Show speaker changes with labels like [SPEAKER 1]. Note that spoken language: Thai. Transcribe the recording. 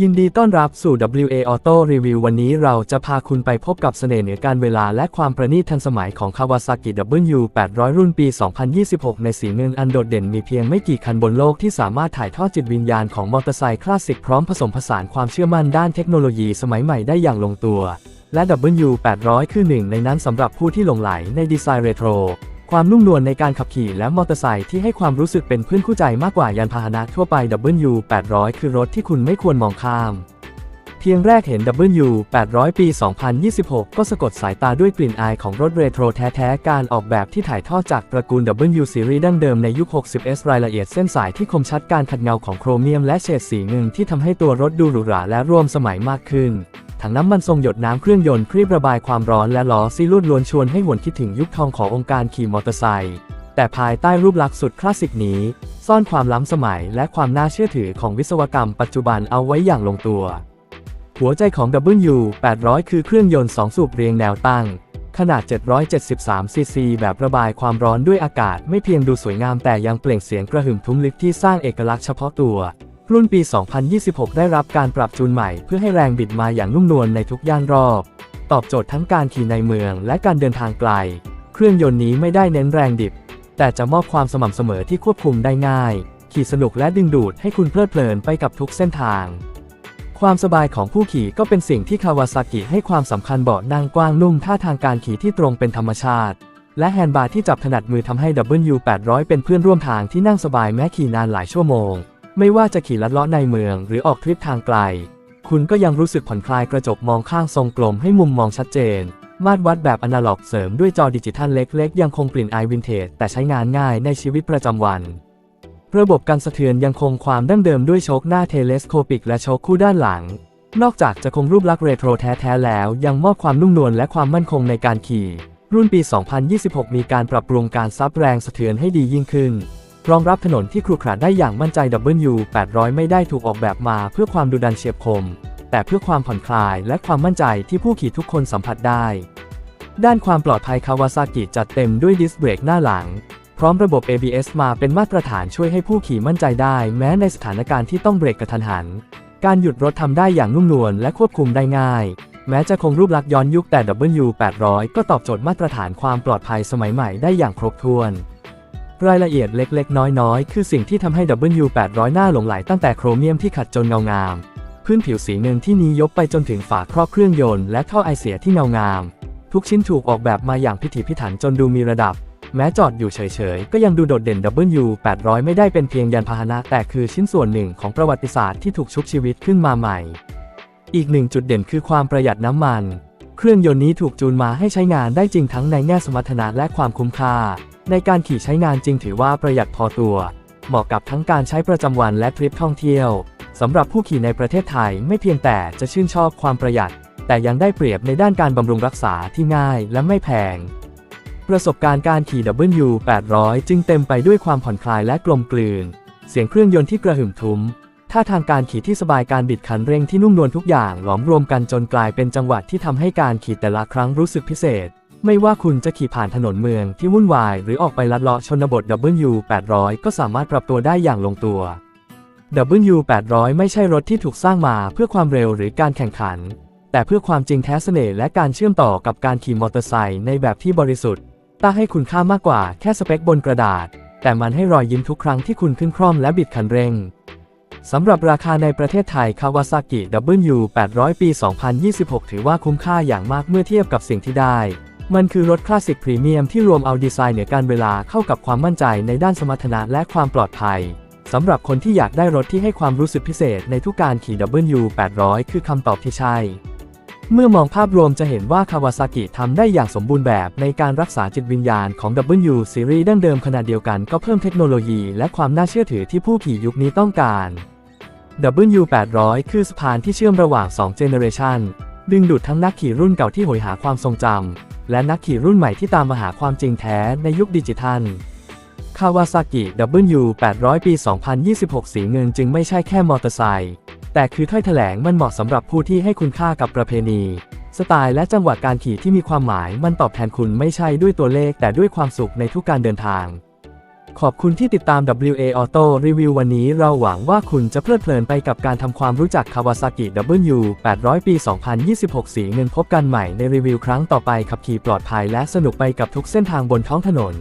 [SPEAKER 1] ยินดีต้อนรับสู่ WA Auto Review วันนี้เราจะพาคุณไปพบกับเสน่ห์เหนือการเวลาและความประณีตทันสมัยของ Kawasaki W800 รุ่นปี 2026 ในสีเงินอันโดดเด่นมีเพียงไม่กี่คันบนโลกที่สามารถถ่ายทอดจิตวิญญาณของมอเตอร์ไซค์คลาสสิกพร้อมผสมผสานความเชื่อมั่นด้านเทคโนโลยีสมัยใหม่ได้อย่างลงตัว และ W800 คือหนึ่งในนั้นสำหรับผู้ที่หลงไหลในดีไซน์เรโทร ความนุ่มนวลในการขับขี่และมอเตอร์ไซค์ที่ให้ความรู้สึกเป็นเพื่อนคู่ใจมากกว่ายานพาหนะทั่วไป W800 คือรถที่คุณไม่ควรมองข้าม เพียงแรกเห็น W800 ปี 2026 ก็สะกดสายตาด้วยกลิ่นอายของรถเรโทรแท้ๆ การออกแบบที่ถ่ายทอดจากตระกูล W Series ดั้งเดิมในยุค 60S รายละเอียดเส้นสายที่คมชัดการขัดเงาของโครเมียมและเฉดสีเงินที่ทำให้ตัวรถดูหรูหราและร่วมสมัยมากขึ้น ถังน้ำมันทรงหยดน้ำเครื่องยนต์ครีบระบายความร้อนและล้อซีลูดล้วนชวนให้หวนคิดถึงยุคทองขององค์การขี่มอเตอร์ไซค์แต่ภายใต้รูปลักษณ์สุดคลาสสิกนี้ ซ่อนความล้ำสมัยและความน่าเชื่อถือของวิศวกรรมปัจจุบันเอาไว้อย่างลงตัว หัวใจของ W800 คือเครื่องยนต์ 2 สูบเรียงแนวตั้ง ขนาด 773 ซีซี แบบระบายความร้อนด้วยอากาศไม่เพียงดูสวยงามแต่ยังเปล่งเสียงกระหึ่มทุ้มลึกที่สร้างเอกลักษณ์เฉพาะตัว รุ่นปี 2026 ได้รับการปรับจูนใหม่เพื่อให้แรงบิดมาอย่างนุ่มนวลในทุกย่านรอบ ตอบโจทย์ทั้งการขี่ในเมืองและการเดินทางไกล เครื่องยนต์นี้ไม่ได้เน้นแรงดิบ แต่จะมอบความสม่ำเสมอที่ควบคุมได้ง่าย ขี่สนุกและดึงดูดให้คุณเพลิดเพลินไปกับทุกเส้นทาง ความสบายของผู้ขี่ก็เป็นสิ่งที่คาวาซากิให้ความสำคัญเบาะนั่งกว้างนุ่มท่าทางการขี่ที่ตรงเป็นธรรมชาติ และแฮนด์บาร์ที่จับถนัดมือทำให้ W800 เป็นเพื่อนร่วมทางที่นั่งสบายแม้ขี่นานหลายชั่วโมง ไม่ว่าจะขี่ลัดเลาะในเมืองหรือออกทริปทางไกล คุณก็ยังรู้สึกผ่อนคลายกระจกมองข้างทรงกลมให้มุมมองชัดเจน มาตรวัดแบบอนาล็อกเสริมด้วยจอดิจิทัลเล็กๆ ยังคงกลิ่นอายวินเทจแต่ใช้งานง่ายในชีวิตประจำวัน ระบบการสะเทือนยังคงความดั้งเดิมด้วยโชคหน้าเทเลสโคปิกและโชคคู่ด้านหลัง นอกจากจะคงรูปลักษณ์เรโทรแท้ๆแล้ว ยังมอบความนุ่มนวลและความมั่นคงในการขี่ รุ่นปี 2026 มีการปรับปรุงการซับแรงสะเทือนให้ดียิ่งขึ้น รองรับถนนที่ครุขระได้อย่างมั่นใจ W800 ไม่ได้ถูกออกแบบมาเพื่อความดุดันเฉียบคม แต่เพื่อความผ่อนคลายและความมั่นใจที่ผู้ขี่ทุกคนสัมผัสได้ ด้านความปลอดภัยคาวาซากิจัดเต็มด้วยดิสเบรกหน้าหลัง พร้อมระบบ ABS มาเป็นมาตรฐานช่วยให้ผู้ขี่มั่นใจได้ แม้ในสถานการณ์ที่ต้องเบรกกระทันหัน การหยุดรถทำได้อย่างนุ่มนวลและควบคุมได้ง่าย แม้จะคงรูปลักษณ์ย้อนยุคแต่ W800 ก็ตอบโจทย์มาตรฐานความปลอดภัยสมัยใหม่ได้อย่างครบถ้วน รายละเอียดเล็กๆ น้อยๆ คือสิ่งที่ทำให้ W800 หน้าหลงไหลตั้งแต่โครเมียมที่ขัดจนเงางาม พื้นผิวสีเงินที่นี้ยกไปจนถึงฝาครอบเครื่องยนต์และท่อไอเสียที่เงางาม ทุกชิ้นถูกออกแบบมาอย่างพิถีพิถันจนดูมีระดับ แม้จอดอยู่เฉยๆ ก็ยังดูโดดเด่น W800 ไม่ได้เป็นเพียงยานพาหนะ แต่คือชิ้นส่วนหนึ่งของประวัติศาสตร์ที่ถูกชุบชีวิตขึ้นมาใหม่ อีกหนึ่งจุดเด่นคือความประหยัดน้ำมัน เครื่องยนต์นี้ถูกจูนมาให้ใช้งานได้จริงทั้งในแง่สมรรถนะและความคุ้มค่า ในการขี่ใช้งานจริงถือว่าประหยัดพอตัว เหมาะกับทั้งการใช้ประจำวันและทริปท่องเที่ยวสำหรับผู้ขี่ในประเทศไทยไม่เพียงแต่จะชื่นชอบความประหยัด แต่ยังได้เปรียบในด้านการบำรุงรักษาที่ง่ายและไม่แพง ประสบการณ์การขี่ W800 จึงเต็มไปด้วยความผ่อนคลายและกลมกลืน เสียงเครื่องยนต์ที่กระหึ่มทุ้มท่าทางการขี่ที่สบายการบิดคันเร่งที่นุ่มนวลทุกอย่างหลอมรวมกันจนกลายเป็นจังหวะที่ทำให้การขี่แต่ละครั้งรู้สึกพิเศษ ไม่ว่าคุณจะขี่ผ่านถนนเมืองที่วุ่นวาย หรือออกไปลัดเลาะชนบท W800 ก็สามารถปรับตัวได้อย่างลงตัว W800 ไม่ใช่รถที่ถูกสร้างมาเพื่อความเร็วหรือการแข่งขัน แต่เพื่อความจริงแท้เสน่ห์และการเชื่อมต่อกับการขี่มอเตอร์ไซค์ในแบบที่บริสุทธิ์ต้าให้คุณค่ามากกว่าแค่สเปคบนกระดาษ แต่มันให้รอยยิ้มทุกครั้งที่คุณขึ้นคร่อมและบิดคันเร่งสำหรับราคาในประเทศไทย Kawasaki W800 ปี 2026 ถือว่าคุ้มค่าอย่างมากเมื่อเทียบกับสิ่งที่ได้ มันคือรถคลาสสิกพรีเมียมที่รวมเอาดีไซน์เหนือการเวลาเข้ากับความมั่นใจในด้านสมรรถนะและความปลอดภัยสำหรับคนที่อยากได้รถที่ให้ความรู้สึกพิเศษในทุกการขี่ W800 คือคำตอบที่ใช่ เมื่อมองภาพรวมจะเห็นว่าคาวาซากิทำได้อย่างสมบูรณ์แบบในการรักษาจิตวิญญาณของ W Series ดั้งเดิมขนาดเดียวกันก็เพิ่มเทคโนโลยีและความน่าเชื่อถือที่ผู้ขี่ยุคนี้ต้องการ W800 คือสะพานที่เชื่อมระหว่าง 2 เจเนอเรชัน ดึงดูดทั้งนักขี่รุ่นเก่าที่โหยหาความทรงจำ และนักขี่รุ่นใหม่ที่ตามมาหาความจริงแท้ในยุคดิจิทัลคาวาซากิ W800 ปี 2026 สีเงินจึงไม่ใช่แค่มอเตอร์ไซค์ แต่คือถ้อยแถลงมันเหมาะสำหรับผู้ที่ให้คุณค่ากับประเพณี สไตล์และจังหวะการขี่ที่มีความหมายมันตอบแทนคุณไม่ใช่ด้วยตัวเลขแต่ด้วยความสุขในทุกการเดินทาง ขอบคุณที่ติดตาม WA Auto Review วันนี้เราหวังว่าคุณจะเพลิดเพลินไปกับการทำความรู้จัก Kawasaki W 800 ปี 2026 สีเงินพบกันใหม่ในรีวิวครั้งต่อไปขับขี่ปลอดภัยและสนุกไปกับทุกเส้นทางบนท้องถนน